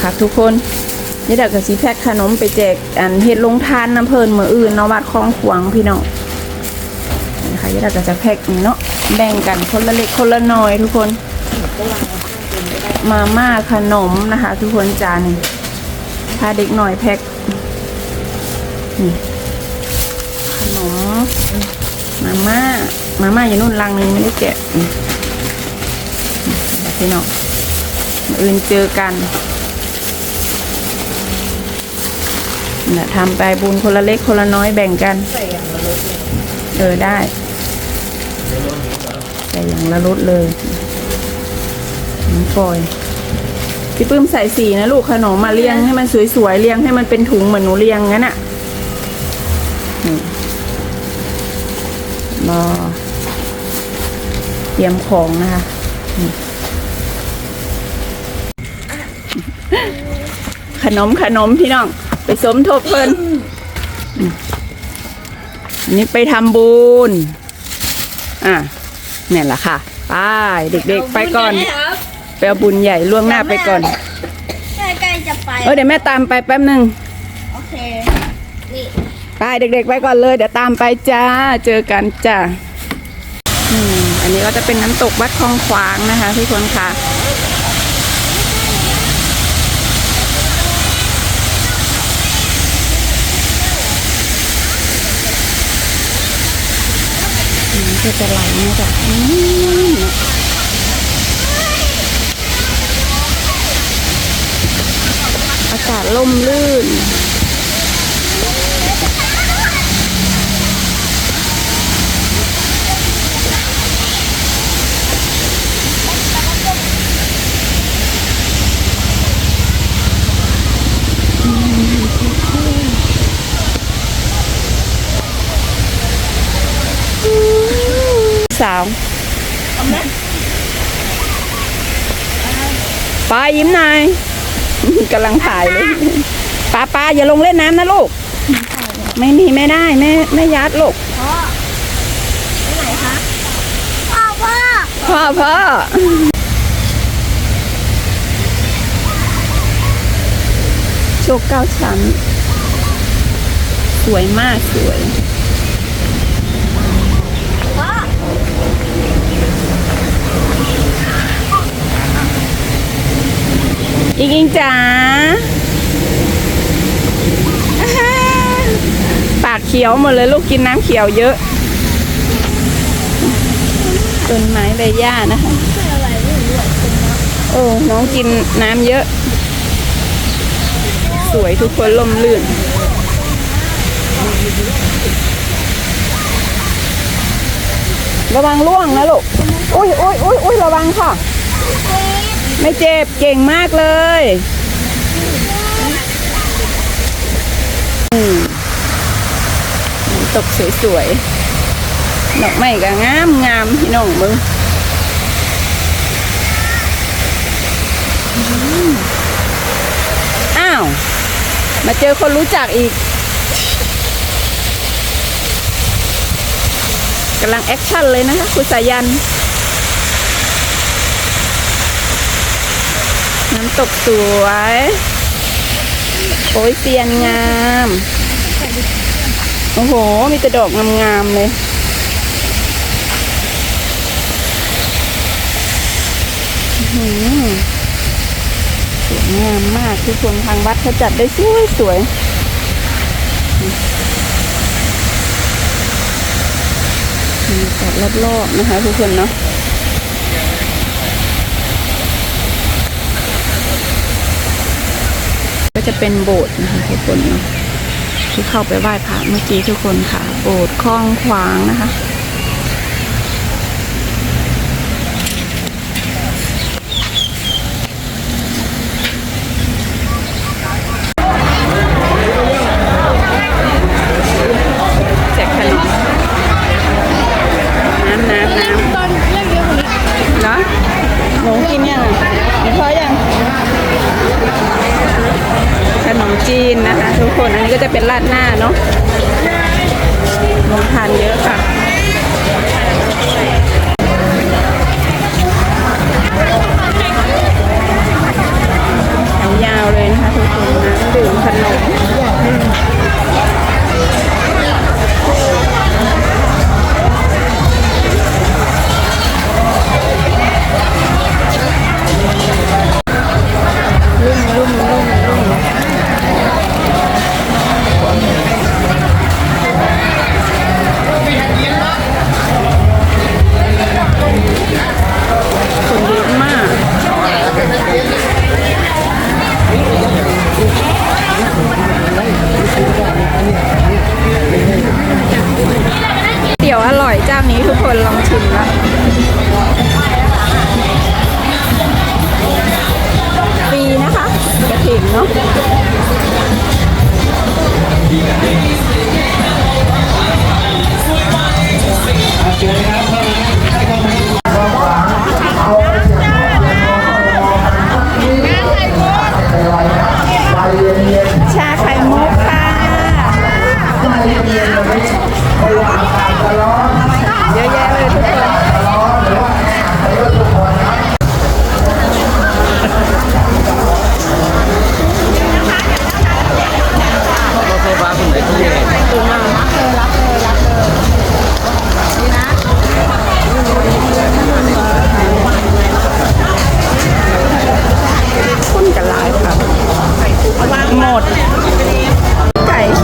นะคะทุกคนนี่เดี๋ยวกับสีแพ็คขนมไปแจกอันเฮ็ดลงทานน้ำเพลินมืออื่นเนาะวัดคลองขวางพี่น้องนะคะนี่เดี๋ยวก็จะแพ็คเนาะแบ่งกันคนละเล็กคนละน้อยทุกคน มาม่าขนมนะคะ ทุกคนจานพาเด็กหน่อยแพ็คนี่ขนมมาม่ามาม่าอยู่นู่นลังนึงไม่ได้แกะพี่น้องอื่นเจอกัน นี่ทำไปบุญคนละเล็กคนละน้อยแบ่งกัน เออได้ใส่อย่างละรถเลยน้องฟอยพี่ปื้มใส่สีนะลูกขนมมาเรียงให้มันสวยๆเรียงให้มันเป็นถุงเหมือนหนูเรียงงั้นอะรอเตรียมของนะคะขนมขนมพี่น้อง สมทบเพิ่นอืมอันนี้ไปทำบุญ อะเนี่ยแหละค่ะ ไป เด็กๆ ไปก่อนครับไปเอาบุญใหญ่ล่วงหน้าไปก่อน ใกล้ๆจะไปเออเดี๋ยวแม่ตามไปแป๊บหนึ่งโอเคนี่ไปเด็กๆ ไปก่อนเลย เดี๋ยวตามไปจ้า เจอกันจ้าอืมอันนี้ก็จะเป็นน้ำตกวัดคลองขวางนะคะทุกคนค่ะ ก็จะไหลมาจากนู้นเนี่ยอากาศล่มลื่น สาวปายิ้มหน่อยกำลังถ่ายเลยป้าป้าอย่าลงเล่นน้ำนะลูก ไม่มีไม่ได้แม่แม่ยัดลูกพ่อไปไหนคะพ่อพ่อพ่อพ่อโชคเก้าชั้น สวยมากสวย อิงอิงจ๋าปากเขียวหมดเลยลูกกินน้ำเขียวเยอะต้นไม้ใบหญ้านะคะคืออะไรไม่รู้อะโอ้น้องกินน้ำเยอะ สวยทุกคนลมลื่น ระวังล่วงนะลูก อุ้ยอุ้ยอุ้ยอุ้ยระวังค่ะ ไม่เจ็บเก่งมากเลยตกสวยๆดอกไม้ก็งามงามพี่น้องมึงอ้าว มาเจอคนรู้จักอีกกำลังแอคชั่นเลยนะคะคุณสายัน น้ำตกสวย โอ้ยเตียนงาม โอ้โห มีแต่ดอกงามๆเลยสวยงามมากทุกคนทางวัดเขาจัดได้สวยสวยจัดรอบๆนะคะทุกคนเนาะ ก็จะเป็นโบสถ์นะคะทุกคนเนาะที่เข้าไปไหว้พระเมื่อกี้ทุกคนค่ะ โบสถ์คลองขวางนะคะ ทุกคน อันนี้ก็จะเป็นราดหน้าเนาะลงทานเยอะค่ะ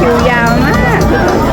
คิวยาวมาก